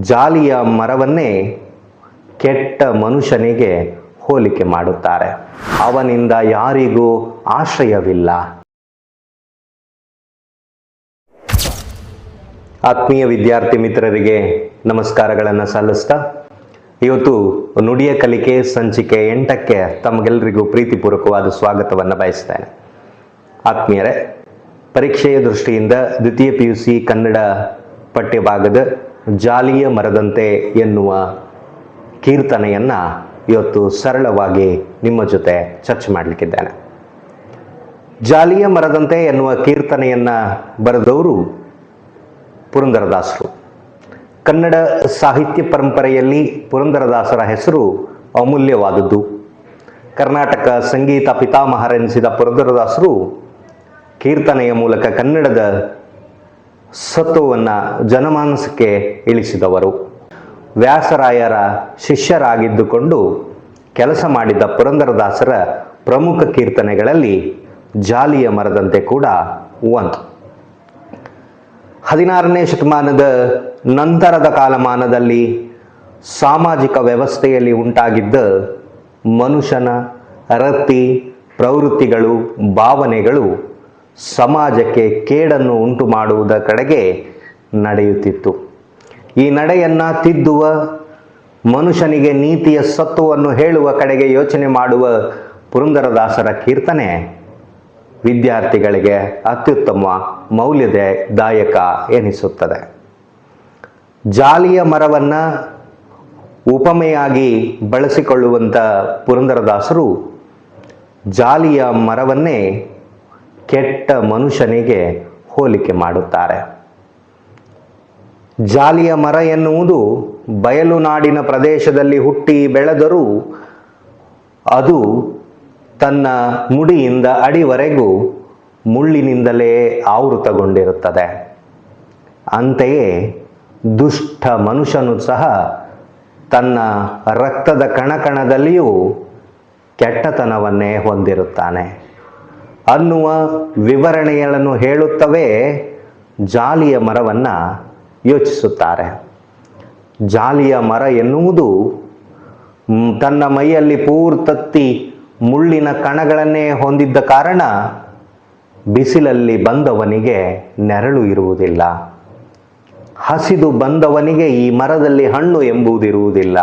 ಜಾಲಿಯ ಮರವನ್ನೇ ಕೆಟ್ಟ ಮನುಷ್ಯನಿಗೆ ಹೋಲಿಕೆ ಮಾಡುತ್ತಾರೆ. ಅವನಿಂದ ಯಾರಿಗೂ ಆಶ್ರಯವಿಲ್ಲ. ಆತ್ಮೀಯ ವಿದ್ಯಾರ್ಥಿ ಮಿತ್ರರಿಗೆ ನಮಸ್ಕಾರಗಳನ್ನು ಸಲ್ಲಿಸ್ತಾ, ಇವತ್ತು ನುಡಿಯ ಕಲಿಕೆ ಸಂಚಿಕೆ ಎಂಟಕ್ಕೆ ತಮಗೆಲ್ಲರಿಗೂ ಪ್ರೀತಿಪೂರ್ವಕವಾದ ಸ್ವಾಗತವನ್ನು ಬಯಸ್ತೇನೆ. ಆತ್ಮೀಯರೇ, ಪರೀಕ್ಷೆಯ ದೃಷ್ಟಿಯಿಂದ ದ್ವಿತೀಯ ಪಿ ಯು ಸಿ ಕನ್ನಡ ಪಠ್ಯಭಾಗದ ಜಾಲಿಯ ಮರದಂತೆ ಎನ್ನುವ ಕೀರ್ತನೆಯನ್ನು ಇವತ್ತು ಸರಳವಾಗಿ ನಿಮ್ಮ ಜೊತೆ ಚರ್ಚೆ ಮಾಡಲಿಕ್ಕಿದ್ದೇನೆ. ಜಾಲಿಯ ಮರದಂತೆ ಎನ್ನುವ ಕೀರ್ತನೆಯನ್ನು ಬರೆದವರು ಪುರಂದರದಾಸರು. ಕನ್ನಡ ಸಾಹಿತ್ಯ ಪರಂಪರೆಯಲ್ಲಿ ಪುರಂದರದಾಸರ ಹೆಸರು ಅಮೂಲ್ಯವಾದದ್ದು. ಕರ್ನಾಟಕ ಸಂಗೀತ ಪಿತಾಮಹರೆನಿಸಿದ ಪುರಂದರದಾಸರು ಕೀರ್ತನೆಯ ಮೂಲಕ ಕನ್ನಡದ ಸತ್ವವನ್ನು ಜನಮಾನಸಕ್ಕೆ ಇಳಿಸಿದವರು. ವ್ಯಾಸರಾಯರ ಶಿಷ್ಯರಾಗಿದ್ದುಕೊಂಡು ಕೆಲಸ ಮಾಡಿದ್ದ ಪುರಂದರದಾಸರ ಪ್ರಮುಖ ಕೀರ್ತನೆಗಳಲ್ಲಿ ಜಾಲಿಯ ಮರದಂತೆ ಕೂಡ ಒಂದು. ಹದಿನಾರನೇ ಶತಮಾನದ ನಂತರದ ಕಾಲಮಾನದಲ್ಲಿ ಸಾಮಾಜಿಕ ವ್ಯವಸ್ಥೆಯಲ್ಲಿ ಉಂಟಾಗಿದ್ದ ಮನುಷ್ಯನ ರತಿ ಪ್ರವೃತ್ತಿಗಳು, ಭಾವನೆಗಳು ಸಮಾಜಕ್ಕೆ ಕೇಡನ್ನು ಉಂಟು ಮಾಡುವುದ ಕಡೆಗೆ ನಡೆಯುತ್ತಿತ್ತು. ಈ ನಡೆಯನ್ನು ತಿದ್ದುವ ಮನುಷ್ಯನಿಗೆ ನೀತಿಯ ಸತ್ವವನ್ನು ಹೇಳುವ ಕಡೆಗೆ ಯೋಚನೆ ಮಾಡುವ ಪುರಂದರದಾಸರ ಕೀರ್ತನೆ ವಿದ್ಯಾರ್ಥಿಗಳಿಗೆ ಅತ್ಯುತ್ತಮ ಮೌಲ್ಯದಾಯಕ ಎನಿಸುತ್ತದೆ. ಜಾಲಿಯ ಮರವನ್ನು ಉಪಮೆಯಾಗಿ ಬಳಸಿಕೊಳ್ಳುವಂಥ ಪುರಂದರದಾಸರು ಜಾಲಿಯ ಮರವನ್ನೇ ಕೆಟ್ಟ ಮನುಷ್ಯನಿಗೆ ಹೋಲಿಕೆ ಮಾಡುತ್ತಾರೆ. ಜಾಲಿಯ ಮರ ಎನ್ನುವುದು ಬಯಲು ನಾಡಿನ ಪ್ರದೇಶದಲ್ಲಿ ಹುಟ್ಟಿ ಬೆಳೆದರೂ ಅದು ತನ್ನ ಮುಡಿಯಿಂದ ಅಡಿವರೆಗೂ ಮುಳ್ಳಿನಿಂದಲೇ ಆವೃತಗೊಂಡಿರುತ್ತದೆ. ಅಂತೆಯೇ ದುಷ್ಟ ಮನುಷ್ಯನು ಸಹ ತನ್ನ ರಕ್ತದ ಕಣಕಣದಲ್ಲಿಯೂ ಕೆಟ್ಟತನವನ್ನೇ ಹೊಂದಿರುತ್ತಾನೆ. ಅನ್ನುವ ವಿವರಣೆಗಳನ್ನು ಹೇಳುತ್ತವೇ, ಜಾಲಿಯ ಮರವನ್ನು ಯೋಚಿಸುತ್ತಾರೆ. ಜಾಲಿಯ ಮರ ಎನ್ನುವುದು ತನ್ನ ಮೈಯಲ್ಲಿ ಪೂರ್ತತ್ತಿ ಮುಳ್ಳಿನ ಕಣಗಳನ್ನೇ ಹೊಂದಿದ್ದ ಕಾರಣ ಬಿಸಿಲಲ್ಲಿ ಬಂದವನಿಗೆ ನೆರಳು ಇರುವುದಿಲ್ಲ. ಹಸಿದು ಬಂದವನಿಗೆ ಈ ಮರದಲ್ಲಿ ಹಣ್ಣು ಎಂಬುದಿರುವುದಿಲ್ಲ.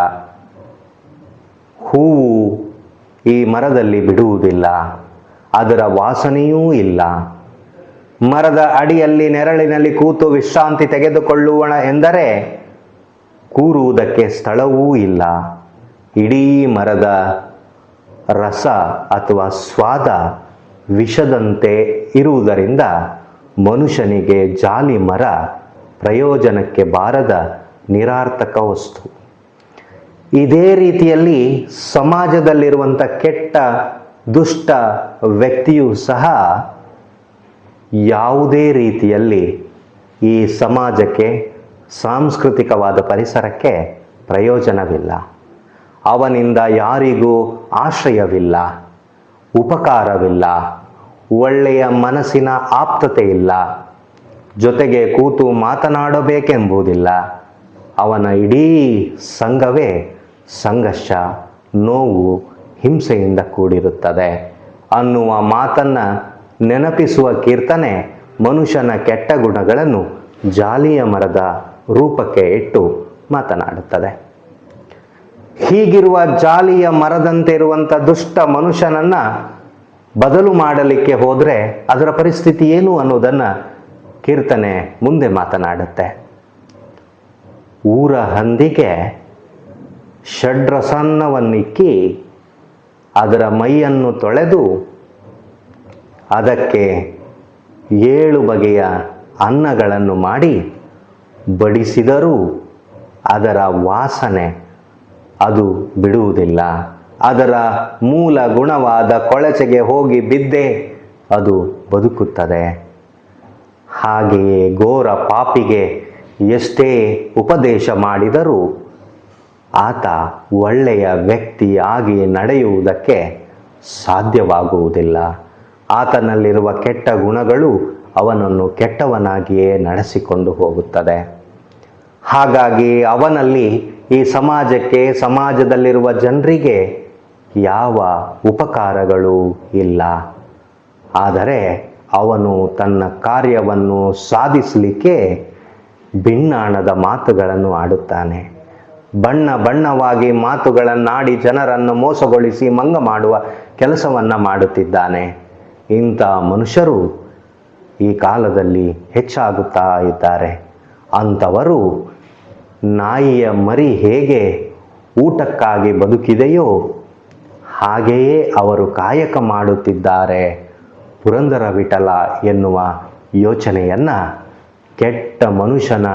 ಹೂವು ಈ ಮರದಲ್ಲಿ ಬಿಡುವುದಿಲ್ಲ. ಅದರ ವಾಸನೆಯೂ ಇಲ್ಲ. ಮರದ ಅಡಿಯಲ್ಲಿ ನೆರಳಿನಲ್ಲಿ ಕೂತು ವಿಶ್ರಾಂತಿ ತೆಗೆದುಕೊಳ್ಳುವಣ ಎಂದರೆ ಕೂರುವುದಕ್ಕೆ ಸ್ಥಳವೂ ಇಲ್ಲ. ಇಡೀ ಮರದ ರಸ ಅಥವಾ ಸ್ವಾದ ವಿಷದಂತೆ ಇರುವುದರಿಂದ ಮನುಷ್ಯನಿಗೆ ಜಾಲಿ ಮರ ಪ್ರಯೋಜನಕ್ಕೆ ಬಾರದ ನಿರಾರ್ಥಕ ವಸ್ತು. ಇದೇ ರೀತಿಯಲ್ಲಿ ಸಮಾಜದಲ್ಲಿರುವಂಥ ಕೆಟ್ಟ ದುಷ್ಟ ವ್ಯಕ್ತಿಯೂ ಸಹ ಯಾವುದೇ ರೀತಿಯಲ್ಲಿ ಈ ಸಮಾಜಕ್ಕೆ ಸಾಂಸ್ಕೃತಿಕವಾದ ಪರಿಸರಕ್ಕೆ ಪ್ರಯೋಜನವಿಲ್ಲ. ಅವನಿಂದ ಯಾರಿಗೂ ಆಶ್ರಯವಿಲ್ಲ, ಉಪಕಾರವಿಲ್ಲ, ಒಳ್ಳೆಯ ಮನಸ್ಸಿನ ಆಪ್ತತೆ ಇಲ್ಲ, ಜೊತೆಗೆ ಕೂತು ಮಾತನಾಡಬೇಕೆಂಬುದಿಲ್ಲ. ಅವನ ಇಡೀ ಸಂಘವೇ ಸಂಘರ್ಷ, ನೋವು ಹಿಂಸೆಯಿಂದ ಕೂಡಿರುತ್ತದೆ. ಅನ್ನುವ ಮಾತನ್ನು ನೆನಪಿಸುವ ಕೀರ್ತನೆ ಮನುಷ್ಯನ ಕೆಟ್ಟ ಗುಣಗಳನ್ನು ಜಾಲಿಯ ಮರದ ರೂಪಕ್ಕೆ ಇಟ್ಟು ಮಾತನಾಡುತ್ತದೆ. ಹೀಗಿರುವ ಜಾಲಿಯ ಮರದಂತೆ ಇರುವಂಥ ದುಷ್ಟ ಮನುಷ್ಯನನ್ನ ಬದಲು ಮಾಡಲಿಕ್ಕೆ ಹೋದರೆ ಅದರ ಪರಿಸ್ಥಿತಿ ಏನು ಅನ್ನೋದನ್ನ ಕೀರ್ತನೆ ಮುಂದೆ ಮಾತನಾಡುತ್ತೆ. ಊರ ಹಂದಿಗೆ ಷಡ್ರಸನ್ನವನ್ನಿಕ್ಕಿ ಅದರ ಮೈಯನ್ನು ತೊಳೆದು ಅದಕ್ಕೆ ಏಳು ಬಗೆಯ ಅನ್ನಗಳನ್ನು ಮಾಡಿ ಬಡಿಸಿದರೂ ಅದರ ವಾಸನೆ ಅದು ಬಿಡುವುದಿಲ್ಲ. ಅದರ ಮೂಲ ಗುಣವಾದ ಕೊಳಚೆಗೆ ಹೋಗಿ ಬಿದ್ದೆ ಅದು ಬದುಕುತ್ತದೆ. ಹಾಗೆಯೇ ಘೋರ ಪಾಪಿಗೆ ಎಷ್ಟೇ ಉಪದೇಶ ಮಾಡಿದರೂ ಆತ ಒಳ್ಳೆಯ ವ್ಯಕ್ತಿಯಾಗಿ ನಡೆಯುವುದಕ್ಕೆ ಸಾಧ್ಯವಾಗುವುದಿಲ್ಲ. ಆತನಲ್ಲಿರುವ ಕೆಟ್ಟ ಗುಣಗಳು ಅವನನ್ನು ಕೆಟ್ಟವನಾಗಿಯೇ ನಡೆಸಿಕೊಂಡು ಹೋಗುತ್ತದೆ. ಹಾಗಾಗಿ ಅವನಲ್ಲಿ ಈ ಸಮಾಜಕ್ಕೆ, ಸಮಾಜದಲ್ಲಿರುವ ಜನರಿಗೆ ಯಾವ ಉಪಕಾರಗಳು ಇಲ್ಲ. ಆದರೆ ಅವನು ತನ್ನ ಕಾರ್ಯವನ್ನು ಸಾಧಿಸಲಿಕ್ಕೆ ಭಿನ್ನಾಣದ ಮಾತುಗಳನ್ನು ಆಡುತ್ತಾನೆ. ಬಣ್ಣ ಬಣ್ಣವಾಗಿ ಮಾತುಗಳನ್ನಾಡಿ ಜನರನ್ನು ಮೋಸಗೊಳಿಸಿ ಮಂಗ ಮಾಡುವ ಕೆಲಸವನ್ನು ಮಾಡುತ್ತಿದ್ದಾನೆ. ಇಂಥ ಮನುಷ್ಯರು ಈ ಕಾಲದಲ್ಲಿ ಹೆಚ್ಚಾಗುತ್ತಾ ಇದ್ದಾರೆ. ಅಂಥವರು ನಾಯಿಯ ಮರಿ ಹೇಗೆ ಊಟಕ್ಕಾಗಿ ಬದುಕಿದೆಯೋ ಹಾಗೆಯೇ ಅವರು ಕಾಯಕ ಮಾಡುತ್ತಿದ್ದಾರೆ. ಪುರಂದರ ವಿಠಲ ಎನ್ನುವ ಯೋಚನೆಯನ್ನು ಕೆಟ್ಟ ಮನುಷ್ಯನ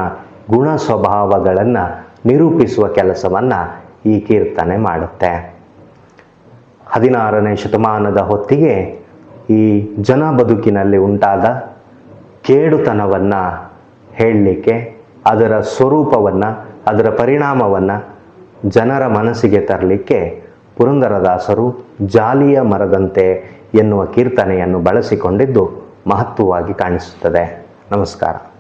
ಗುಣ ಸ್ವಭಾವಗಳನ್ನು ನಿರೂಪಿಸುವ ಕೆಲಸವನ್ನು ಈ ಕೀರ್ತನೆ ಮಾಡುತ್ತೆ. ಹದಿನಾರನೇ ಶತಮಾನದ ಹೊತ್ತಿಗೆ ಈ ಜನ ಬದುಕಿನಲ್ಲಿ ಉಂಟಾದ ಕೇಡುತನವನ್ನು ಹೇಳಲಿಕ್ಕೆ, ಅದರ ಸ್ವರೂಪವನ್ನು, ಅದರ ಪರಿಣಾಮವನ್ನು ಜನರ ಮನಸ್ಸಿಗೆ ತರಲಿಕ್ಕೆ ಪುರಂದರದಾಸರು ಜಾಲಿಯ ಮರದಂತೆ ಎನ್ನುವ ಕೀರ್ತನೆಯನ್ನು ಬಳಸಿಕೊಂಡಿದ್ದು ಮಹತ್ವವಾಗಿ ಕಾಣಿಸುತ್ತದೆ. ನಮಸ್ಕಾರ.